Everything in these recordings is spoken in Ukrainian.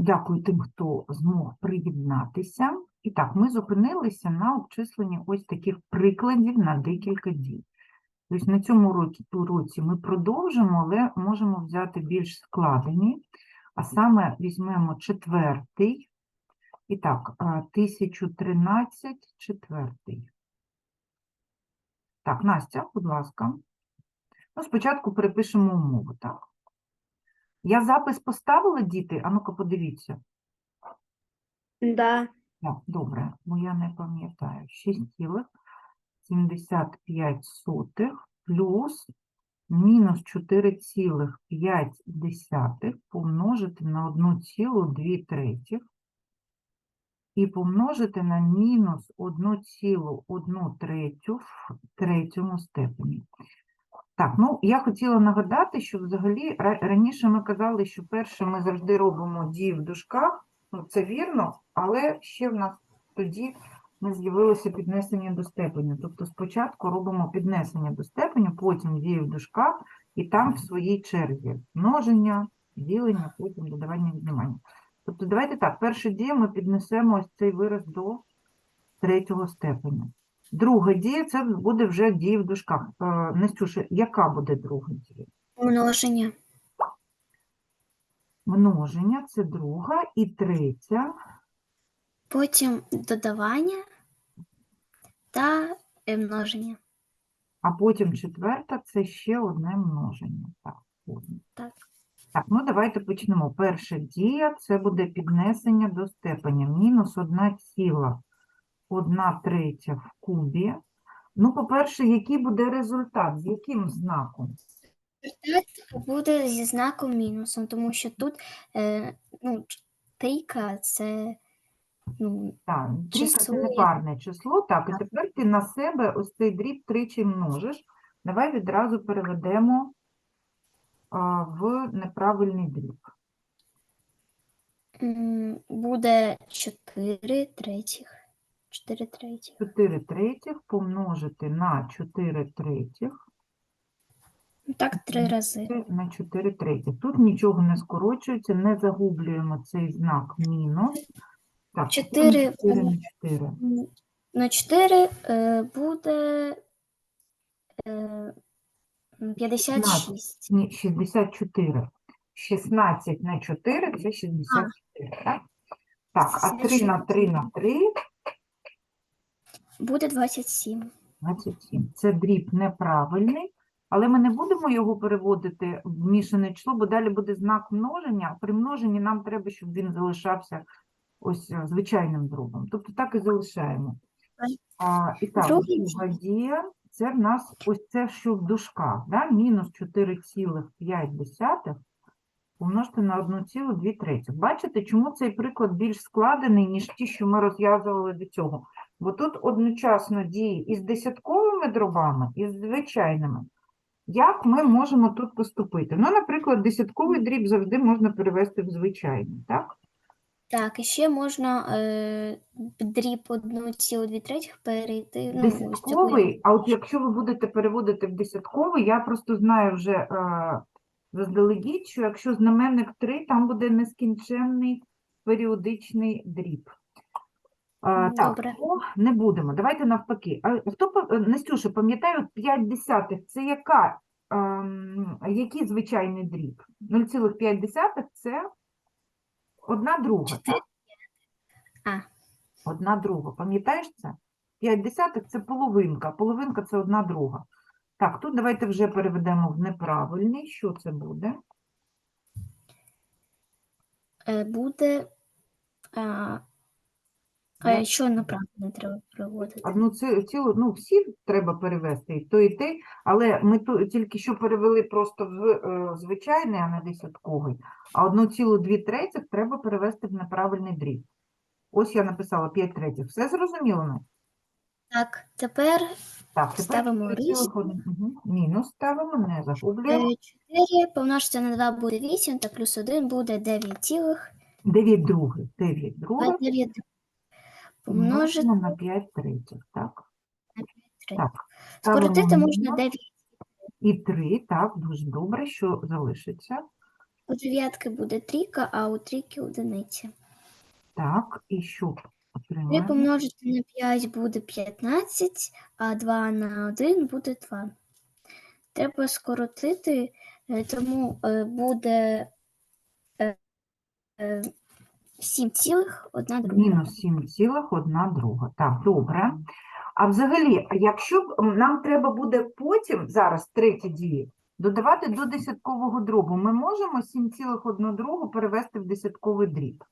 Дякую тим, хто змог приєднатися. І так, ми зупинилися на обчисленні ось таких прикладів на декілька дій. Тобто на цьому уроці ми продовжимо, але можемо взяти більш складені, а саме візьмемо четвертий. І так, 1013 четвертий. Так, Настя, будь ласка. Ну, спочатку перепишемо умову, так? Я запис поставила, діти? А ну-ка, подивіться. Да. Так, добре, бо я не пам'ятаю. 6,75 плюс мінус 4,5 помножити на 1,2 третіх і помножити на мінус 1,1 третю в третьому степені. Так, ну я хотіла нагадати, що взагалі раніше ми казали, що перше ми завжди робимо дії в дужках, ну це вірно, але ще в нас тоді не з'явилося піднесення до степеню. Тобто спочатку робимо піднесення до степеню, потім дії в дужках, і там в своїй черзі множення, ділення, потім додавання віднімання. Тобто давайте так, перша дія ми піднесемо ось цей вираз до третього степеня. Друга дія це буде вже дія в дужках. Е, Настюша, яка буде друга дія? Множення. Множення це друга, і третя Потім додавання та е, множення. А потім четверта це ще одне множення. Так. Так. Так, ну давайте почнемо. Перша дія це буде піднесення до степеня. Мінус одна ціла, одна третя в кубі. Ну, по-перше, який буде результат? З яким знаком? Результат буде зі знаком мінусом, тому що тут е, ну, трійка це ну, Так, трійка це Число. непарне число. Так, і тепер ти на себе ось цей дріб тричі множиш. Давай відразу переведемо а, в неправильний дріб. м, буде 4 третіх. 4 третіх. 4 третіх помножити на 4 третіх. Ну, Так, три рази. На 4 третіх. Тут нічого не скорочується, не загублюємо цей знак мінус. Так, Чотири 4 на помно- 4. На 4 е, буде е, м, 56. Ні, 64. 16 на 4 – це 64, так? Так, а 3 на 3 на 3 Буде 27. – 27. Це дріб неправильний, але ми не будемо його переводити в мішане число, бо далі буде знак множення, а при множенні нам треба, щоб він залишався ось е, звичайним дробом. Тобто так і залишаємо. А, і так, друга дія – це в нас ось це, що в дужках, да? мінус 4,5 помножити на 1,2 третіх. Бачите, чому цей приклад більш складений, ніж ті, що ми розв'язували до цього? Бо тут одночасно дії із десятковими дробами, і з звичайними. Як ми можемо тут поступити? Ну, наприклад, десятковий дріб завжди можна перевести в звичайний, так? Так, і ще можна е, дріб 1,2 третіх перейти. Ну, ось цього. Десятковий, а от якщо ви будете переводити в десятковий, я просто знаю вже е, заздалегідь, що якщо знаменник 3, там буде нескінченний періодичний дріб. Е, так, Добре. то не будемо. Давайте навпаки. А хто, па- е, Настюша, пам'ятає, 5 десятих – це яка, ем, який звичайний дріб? 0,5 – це одна друга, так? А. Одна друга. Пам'ятаєш це? 5 десятих – це половинка. Половинка – це одна друга. Так, тут давайте вже переведемо в неправильний. Що це буде? Е, буде. А, а що направлено треба проводити? Одну ці- цілу, ну, всі треба перевести, і то, і те, але ми ту, тільки що перевели просто в е, звичайний, а не десятковий, а одну цілу дві третіх треба перевести в неправильний дріб. Ось я написала 5 третіх. Все зрозуміло? Настя? Так, тепер Так, тепер Ставимо 4 цілих різку. один- мгм. Мінус ставимо, не загублюємо. 4 помножити на 2 буде 8, та плюс 1 буде 9 цілих. 9 других, 9 других. 9 помножити на 5 третіх, так? на 3. Так. Скоротити можна мінус 9. І 3, так, дуже добре, що залишиться. У дев'ятки буде трійка, а у трійки одиниця. Так, і що 3 отримаємо? помножити на 5 буде 15, а 2 на 1 буде 2. Треба скоротити, е, тому е, буде е, е, 7 цілих, одна друга. Мінус 7 цілих одна друга. Так, добре. А взагалі, якщо б нам треба буде потім, зараз третя дії, додавати до десяткового дробу, ми можемо 7 цілих другу перевести в десятковий дріб?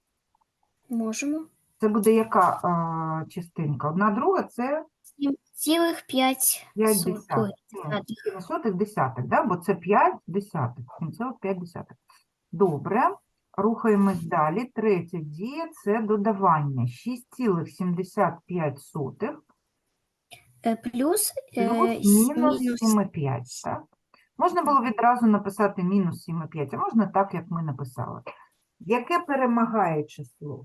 Можемо. Це буде яка а, частинка? Одна друга це 7 цілих 5 5 десятих. ой, десятих. 7 сотих десятих, да? бо це 5 десятих, 7,5 десятих. Добре, рухаємось далі. Третя дія – це додавання. 6,75 Е, Плюс, е, плюс мінус мінус 7,5, так? Можна було відразу написати мінус 7,5, а можна так, як ми написали. Яке перемагає число?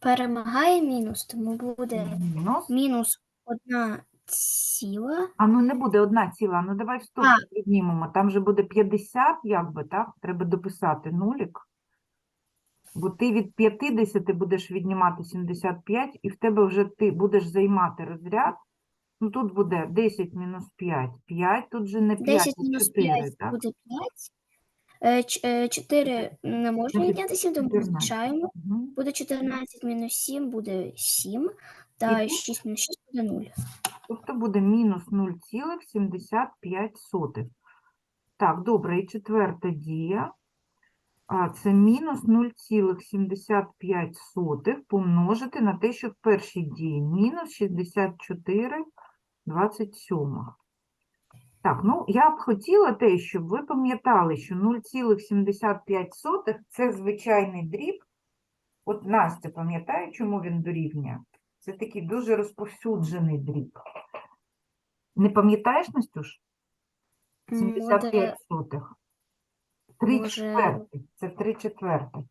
перемагає мінус, тому буде Мінус. мінус 1 ціла. А ну не буде одна ціла, ну давай в стопку піднімемо. Там же буде 50, якби, так? Треба дописати нулік. Бо ти від 50 будеш віднімати 75, і в тебе вже ти будеш займати розряд. Ну тут буде 10 мінус 5. 5, тут же не 5, 10 а мінус 4, 5 так? буде 5. 4 не можна відняти 7, тому 14. позначаємо. Мгм. Буде 14 мінус 7 буде 7, та тут? 6 мінус 6 буде 0. Тобто буде мінус 0,75. Так, добре, і четверта дія. А це мінус 0,75 помножити на те, що в першій дії мінус 64 27. Так, ну я б хотіла те, щоб ви пам'ятали, що 0,75 це звичайний дріб. От Настя пам'ятає, чому він дорівнює? Це такий дуже розповсюджений дріб. Не пам'ятаєш, Настюш? 75 сотих. 3 може- четвертих. Це 3 четвертих.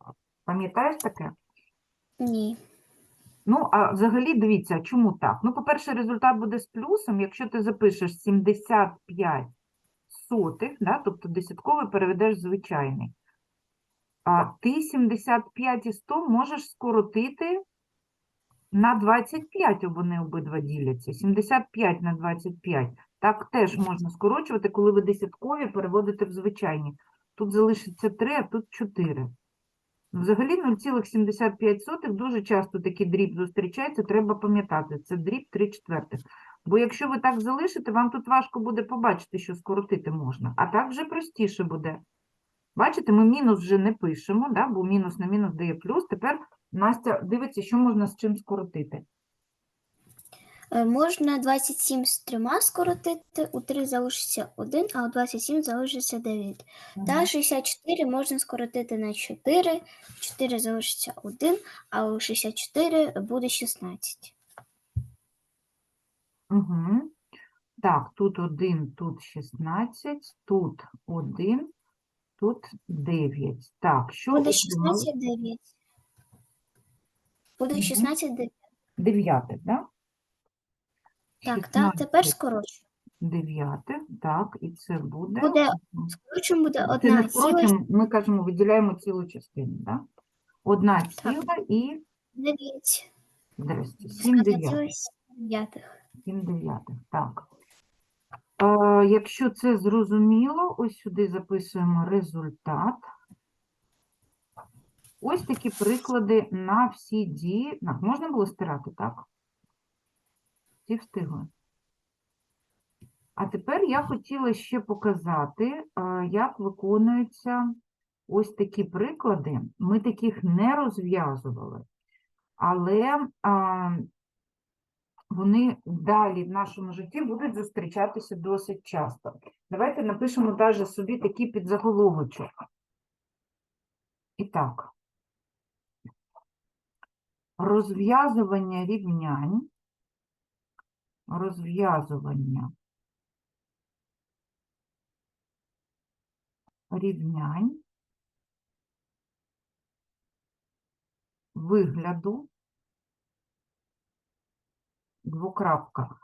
Пам'ятаєш таке? Ні. Ну, а взагалі, дивіться, чому так? Ну, по-перше, результат буде з плюсом, якщо ти запишеш 75 сотих, да, тобто десятковий переведеш в звичайний. А ти 75 і 100 можеш скоротити на 25, вони обидва діляться. 75 на 25. Так теж можна скорочувати, коли ви десяткові переводите в звичайні. Тут залишиться 3, а тут 4. Взагалі 0,75 дуже часто такий дріб зустрічається, треба пам'ятати, це дріб 3 четвертих. Бо якщо ви так залишите, вам тут важко буде побачити, що скоротити можна, а так вже простіше буде. Бачите, ми мінус вже не пишемо, да? бо мінус на мінус дає плюс. Тепер Настя дивиться, що можна з чим скоротити. Е, Можна 27 з 3 скоротити, у 3 залишиться 1, а у 27 залишиться 9. Та 64 можна скоротити на 4, 4 залишиться 1, а у 64 буде 16. Угу. Так, тут 1, тут 16, тут 1, тут 9. Так, що Буде отримали? 16, 9. Буде Мгм. 16, 9. Дев'ятих, да? Так, так, тепер скорочуємо. дев'ятих, так, і це буде... Буде- Мгм. Скорочуємо буде Це 1 не ціла скорочуємо, ми кажемо, виділяємо цілу частину, да? Одна ціла і, 9. здрасте, 7 дев'ятих. 9. 7 дев'ятих, так. Е, якщо це зрозуміло, ось сюди записуємо результат. Ось такі приклади на всі дії. Так, можна було стирати, так? Всі встигли. А тепер я хотіла ще показати, е, як виконуються ось такі приклади. Ми таких не розв'язували, але вони далі в нашому житті будуть зустрічатися досить часто. Давайте напишемо даже собі такий підзаголовочок. І так. Розв'язування рівнянь. Розв'язування рівнянь вигляду двокрапка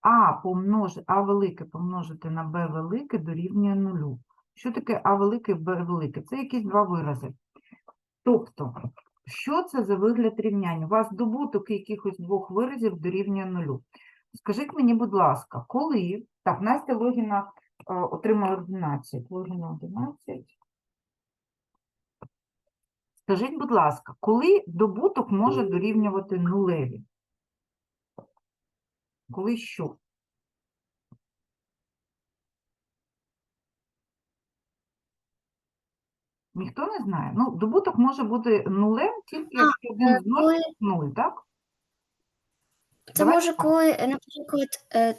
А помножити, А велике помножити на Б велике дорівнює нулю. Що таке А велике, Б велике? Це якісь два вирази. Тобто, що це за вигляд рівняння? У вас добуток якихось двох виразів дорівнює нулю. Скажіть мені, будь ласка, коли. Так, Настя Логіна е, отримала 11. Логіна 11. Скажіть, будь ласка, коли добуток може дорівнювати нулеві? Коли що? Ніхто не знає. Ну, добуток може бути нулем, тільки якщо один е, з коли- нуль, так? Це Давай може, коли, е, наприклад,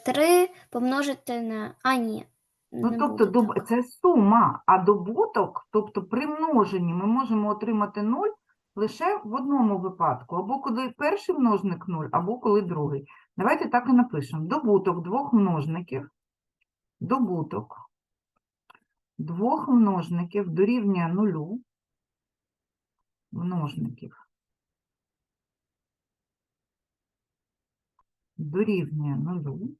3 помножити на. А, ні. Ну, не тобто, буде доб... так. це сума, а добуток, тобто при множенні ми можемо отримати 0 лише в одному випадку, або коли перший множник 0, або коли другий. Давайте так і напишемо. Добуток двох множників, добуток двох множників дорівнює нулю, множників дорівнює нулю.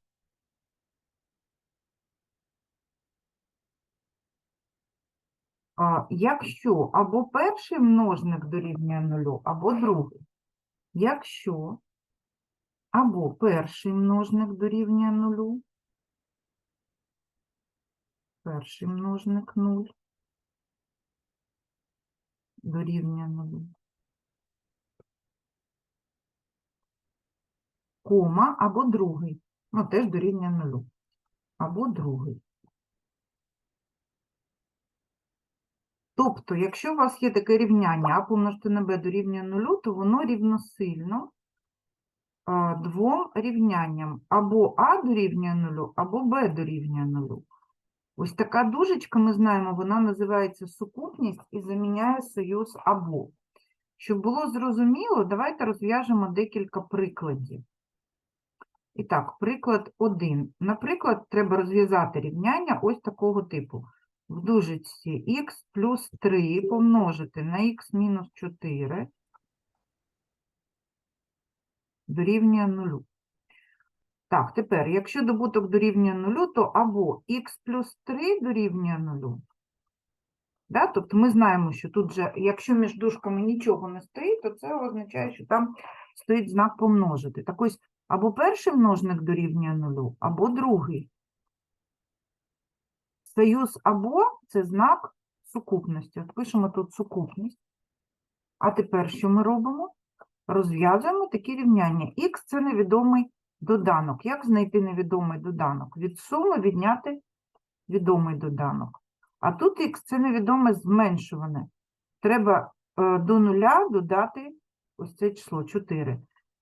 Якщо або перший множник дорівнює нулю, або другий. Якщо або перший множник дорівнює нулю, перший множник 0 дорівнює нулю, кома або другий, ну теж дорівнює нулю, або другий. Тобто, якщо у вас є таке рівняння а помножити на b дорівнює нулю, то воно рівносильно двом рівнянням. Або а дорівнює нулю, або b дорівнює нулю. Ось така дужечка, ми знаємо, вона називається сукупність і заміняє союз або. Щоб було зрозуміло, давайте розв'яжемо декілька прикладів. І так, приклад 1. Наприклад, треба розв'язати рівняння ось такого типу. В дужечці х плюс 3 помножити на х мінус 4 дорівнює 0. Так, тепер, якщо добуток дорівнює 0, то або х плюс 3 дорівнює 0. Да? Тобто ми знаємо, що тут же, якщо між дужками нічого не стоїть, то це означає, що там стоїть знак помножити. Так ось, або перший множник дорівнює 0, або другий. Союз або це знак сукупності. От пишемо тут сукупність. А тепер що ми робимо? Розв'язуємо такі рівняння. Х це невідомий доданок. Як знайти невідомий доданок? Від суми відняти відомий доданок. А тут х це невідоме зменшуване. Треба е, до нуля додати ось це число 4.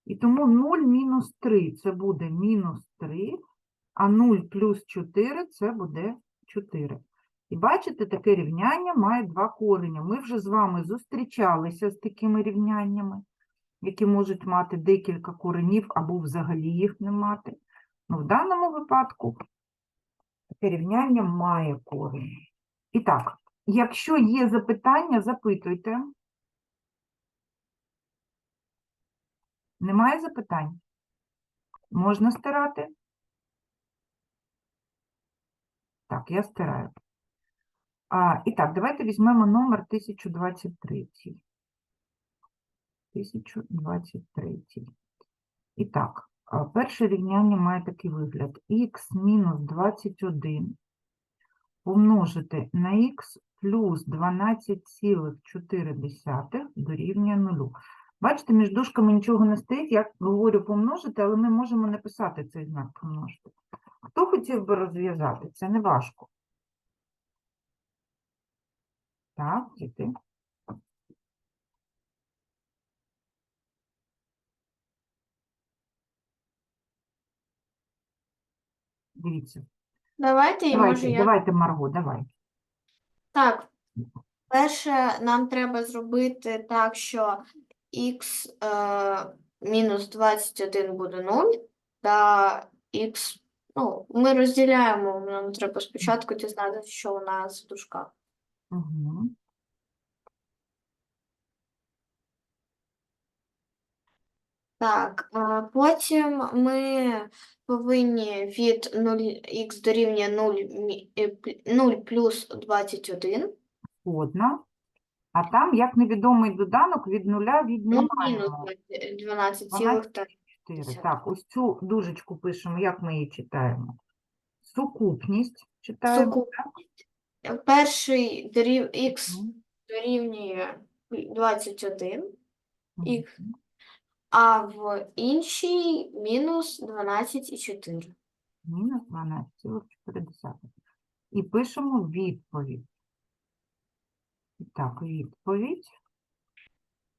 І тому 0 мінус 3 це буде мінус 3, а 0 плюс 4 це буде 4. І бачите, таке рівняння має два корення. Ми вже з вами зустрічалися з такими рівняннями, які можуть мати декілька коренів або взагалі їх не мати. Ну, в даному випадку рівняння має корінь. І так, якщо є запитання, запитуйте. Немає запитань? Можна стирати? Так, я стираю. А, і так, давайте візьмемо номер 1023. 1023. І так, перше рівняння має такий вигляд. х мінус 21 помножити на х плюс 12,4 дорівнює 0. Бачите, між дужками нічого не стоїть. Я говорю помножити, але ми можемо не писати цей знак помножити. Хто хотів би розв'язати? Це не важко. Так, діти. Дивіться. Давайте, і може Давайте, я. давайте, Марго, давай. Так, перше, нам треба зробити так, що х е, мінус 21 буде 0, та х, ну, ми розділяємо, нам треба спочатку дізнатися, що у нас в дужках. Угу. Так, потім ми повинні від 0х дорівнює 0, мі- е, пл- 0 плюс 21, Згодна. А там, як невідомий доданок, від нуля 0 мінус віднімаємо 12 цілих та 4. Так, ось цю дужечку пишемо, як ми її читаємо. Сукупність читаємо. сукупність. Перший дорів, х Мгм. дорівнює 21, Мгм. х, а в іншій мінус 12,4. Мінус 12,4. І пишемо відповідь. Так, відповідь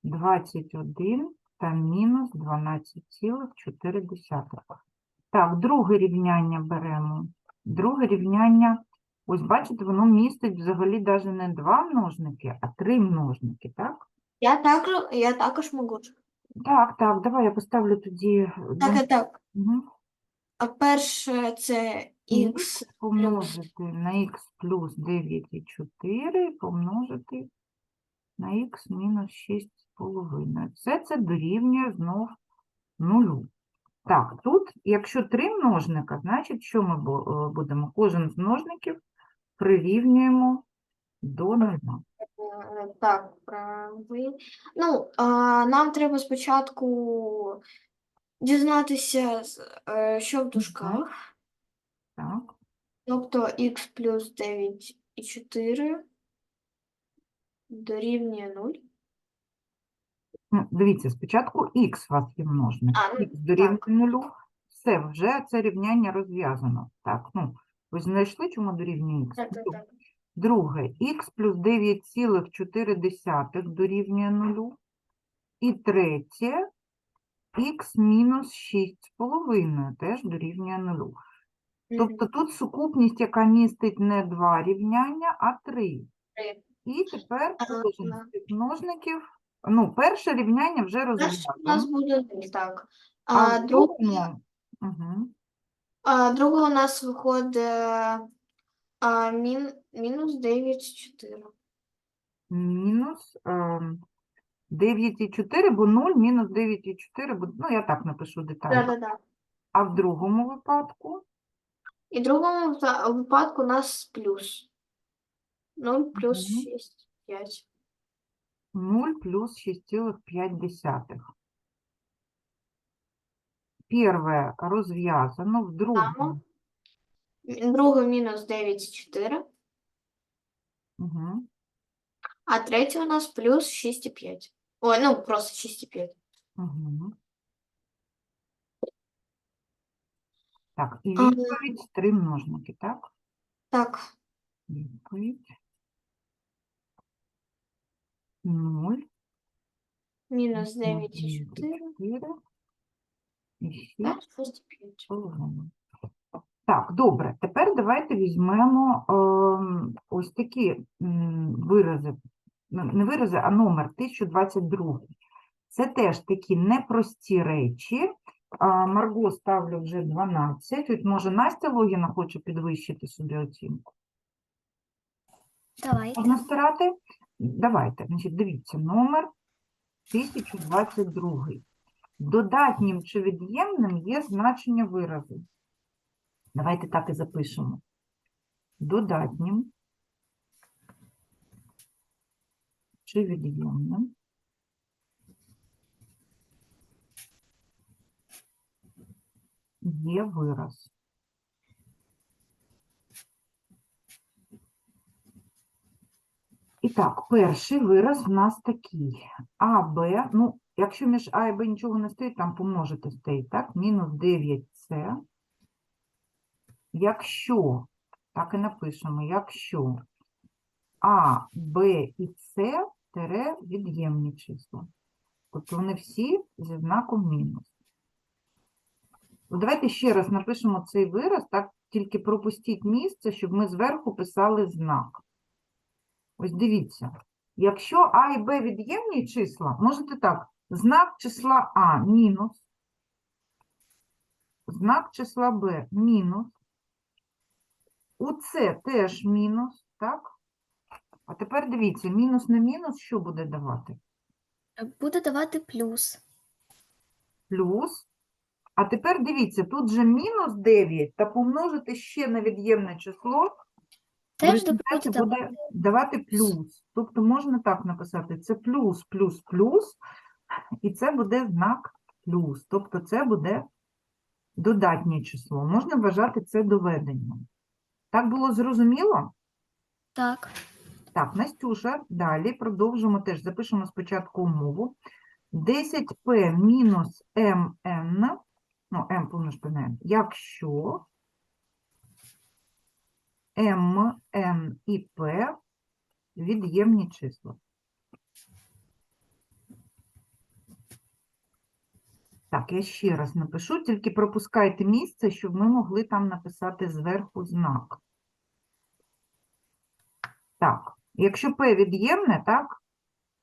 21 та мінус 12,4. Так, друге рівняння беремо. Друге рівняння, ось бачите, воно містить взагалі навіть не два множники, а три множники, так? Я також, я також можу. Так, так, давай я поставлю тоді. е, Так, так. Мгм. А перше це х помножити на х плюс 9,4 і помножити на х мінус 6,5. Все це дорівнює знов нулю. Так, тут, якщо три множника, значить, що ми е, будемо? Кожен з множників прирівнюємо до нуля. Так, правий. Ну, а, нам треба спочатку дізнатися, е, що в дужках. Так, Тобто х плюс 9,4 дорівнює 0. ну, дивіться, спочатку х у вас є множник. А, ну, х дорівнює нулю. Все, вже це рівняння розв'язано. Так, ну, ви знайшли, чому дорівнює х? Так, так, так. Друге, х плюс 9,4 дорівнює нулю. І третє, х мінус 6,5 теж дорівнює нулю. Тобто тут сукупність, яка містить не два рівняння, а три. І тепер кожен з цих множників, ну, перше рівняння вже Перше у нас буде 0, так. А А, друге, угу. а друге у нас виходить а, мін, мінус 9,4. мінус ем, 9,4, бо 0 мінус 9,4, бо, ну, я так напишу детально. Да-да-да. А в другому випадку І в другому за- випадку у нас плюс. 0 плюс Мгм. 6, 5. 0 плюс 6,5. Первое розв'язано, в другому. Друге мінус 9,4. Угу. А третє у нас плюс 6,5. Ой, ну просто 6,5. Угу. Так, і А, відповідь три множники, так? Так, Відповідь. 0 мінус мінус 9,4. 9,4 і 6 Так, 6,5. половиною. Так, добре. Тепер давайте візьмемо ем, ось такі вирази, ну, не вирази, а номер 1022. Це теж такі непрості речі. Марго ставлю вже 12. От може Настя Логіна хоче підвищити собі оцінку. Давайте. Можна стирати? Давайте, значить, дивіться, номер 1022. Додатнім чи від'ємним є значення виразу. Давайте так і запишемо. Додатнім чи від'ємним є вираз. І так, перший вираз в нас такий. А, Б, ну, якщо між А і Б нічого не стоїть, там помножити стоїть, так? Мінус 9С. Якщо, так і напишемо, якщо А, Б і С тере від'ємні числа. Тобто вони всі зі знаком мінус. Ну, Давайте ще раз напишемо цей вираз, так тільки пропустіть місце, щоб ми зверху писали знак. Ось дивіться, якщо А і Б від'ємні числа, можете так, знак числа А мінус, знак числа Б мінус, С теж мінус, так? А тепер дивіться, мінус на мінус що буде давати? Буду давати плюс. Плюс, А тепер дивіться, тут же мінус 9 та помножити ще на від'ємне число, Теж буде буде давати плюс. Тобто можна так написати, це плюс, плюс, плюс, і це буде знак плюс. Тобто це буде додатнє число. Можна вважати це доведенням. Так було зрозуміло? Так. Так, Настюша, далі продовжимо теж. Запишемо спочатку умову. 10p мінус mn, ну, m помножити на n, якщо m, n і p від'ємні числа. Так, я ще раз напишу, тільки пропускайте місце, щоб ми могли там написати зверху знак. Так, якщо p від'ємне, так,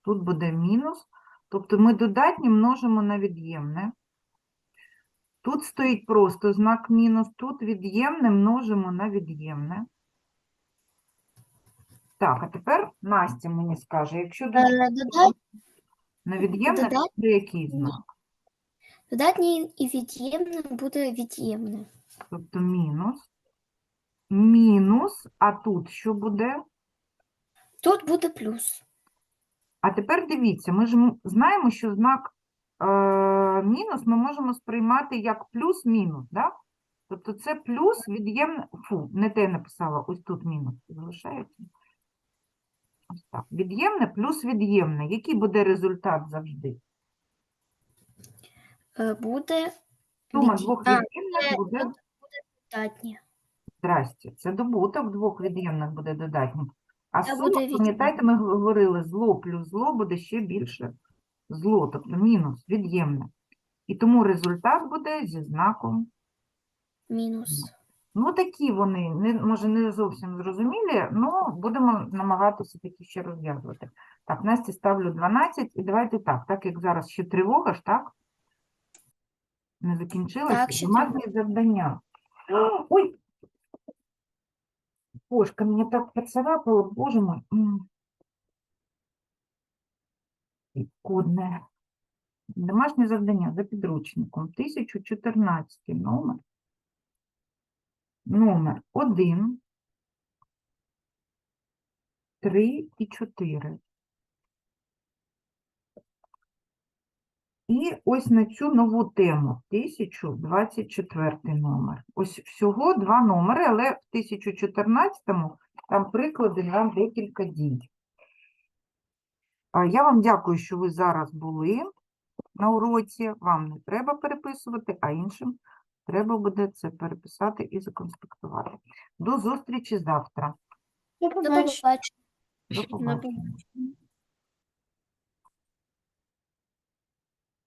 тут буде мінус, тобто ми додатні множимо на від'ємне. Тут стоїть просто знак мінус, тут від'ємне множимо на від'ємне. Так, а тепер Настя мені скаже, якщо Е, на від'ємне, додатні- буде який знак? Додатнє і від'ємне буде від'ємне. Тобто мінус, мінус, а тут що буде? Тут буде плюс. А тепер дивіться, ми ж м- знаємо, що знак е, мінус ми можемо сприймати як плюс-мінус, да? Тобто це плюс від'ємне, фу, не те написала, ось тут мінус залишається. Ось так. Від'ємне плюс від'ємне. Який буде результат завжди? Е, Буде Сума двох від'ємних буде, буде додатнє. здрасте, це добуток двох від'ємних буде додатнім. А Це сума, буде від'ємне. пам'ятаєте, ми говорили, зло плюс зло буде ще більше зло, тобто мінус, від'ємне. І тому результат буде зі знаком Мінус. Ну, такі вони, не, може, не зовсім зрозумілі, але будемо намагатися такі ще розв'язувати. Так, Насті ставлю 12, і давайте так, так як зараз ще тривога ж, так? Не? Так, ще Домашнє завдання. Ой! Кошка мене так поцарапала, боже мой. М. Кодне. Домашнє завдання за підручником. 1014 номер. Номер 1, 3 і 4. І ось на цю нову тему 1024 номер. Ось всього два номери, але в 1014 там приклади на декілька дій. Я вам дякую, що ви зараз були на уроці. Вам не треба переписувати, а іншим треба буде це переписати і законспектувати. До зустрічі завтра. До побачення. До побачення.